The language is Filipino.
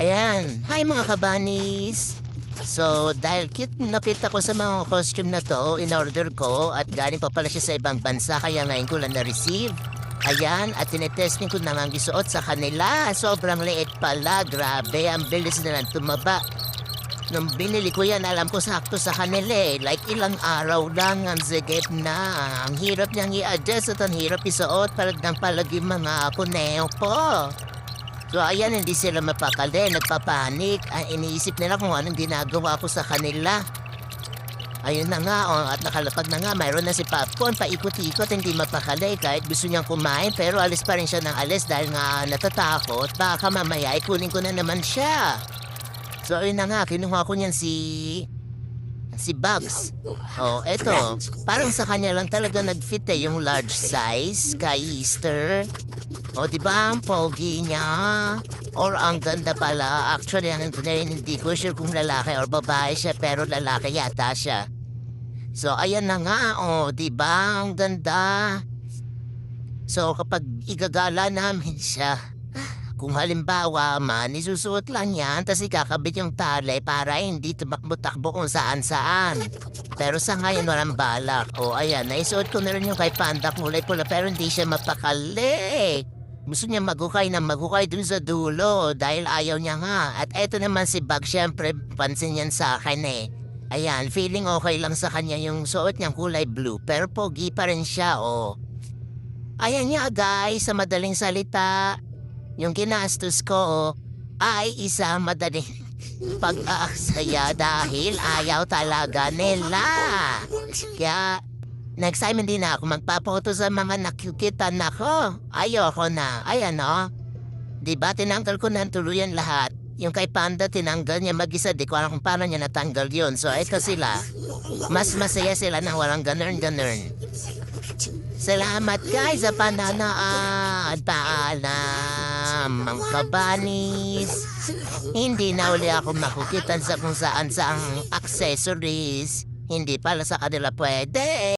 Ayan. Hi mga kabanis! So, dahil cute na fit ako sa mga costume na to, in-order ko at galing pa pala siya sa ibang bansa kaya ngayon ko lang na-receive. Ayan, at tinetesting ko na ang isuot sa kanila. Sobrang liit pala, grabe, ang bilis na lang tumaba. Nung binili ko yan, alam ko sakto sa kanila eh. Like ilang araw lang ang zigip na. Ang hirap niyang i-adjust at ang hirap isuot para ng palagi mga kuneo po. So ayan, hindi sila mapakali, nagpapanik. Ang iniisip nila kung anong ginagawa ko sa kanila. Ayun na nga, oh, at nakalapag na nga, mayroon na si Popcorn, paikot-ikot, hindi mapakali. Kahit gusto niyang kumain, pero alis pa rin siya ng alis dahil nga natatakot. Baka mamaya, ikunin ko na naman siya. So ayun na nga, kinuha ko niyan si... Si Bugs. Oh, eto. Parang sa kanya lang talaga nag-fit eh, yung large size kay Easter. O, di ba ang pogi niya? Or ang ganda pala. Actually, ang rin, hindi ko sure kung lalaki or babae siya, pero lalaki yata siya. So, ayan na nga, o, di ba? Ang ganda. So, kapag igagala namin siya, kung halimbawa man, isusuot lang yan, tas ikakabit yung tali para hindi tumakbo-takbo kung saan-saan. Pero sa ngayon, walang balak. O, ayan, naisuot ko na rin yung kay Panda kulay pula, pero hindi siya mapakali. Gusto niya magukay na magukay dun sa dulo dahil ayaw niya nga. At eto naman si Bag, syempre, pansin yan sa akin eh. Ayan, feeling okay lang sa kanya yung suot niyang kulay blue, pero pogi pa rin siya, oh. Ayan nga guys, sa madaling salita, yung ginastos ko ay isa madaling pag-aaksaya dahil ayaw talaga nila. Kaya next time hindi na ako magpapoto sa mga nakukitan ako. Ayoko na. Ayan o. Di ba tinanggal ko na tuluyan lahat. Yung kay Panda tinanggal niya mag-isa. Di ko alam kung paano niya natanggal yun. So ito sila. Mas masaya sila na walang ganern-ganern. Salamat guys sa pananood. Paalam, mga kabanis. Hindi na uli ako makukitan sa kung saan sa accessories. Hindi pala sa kanila pwede.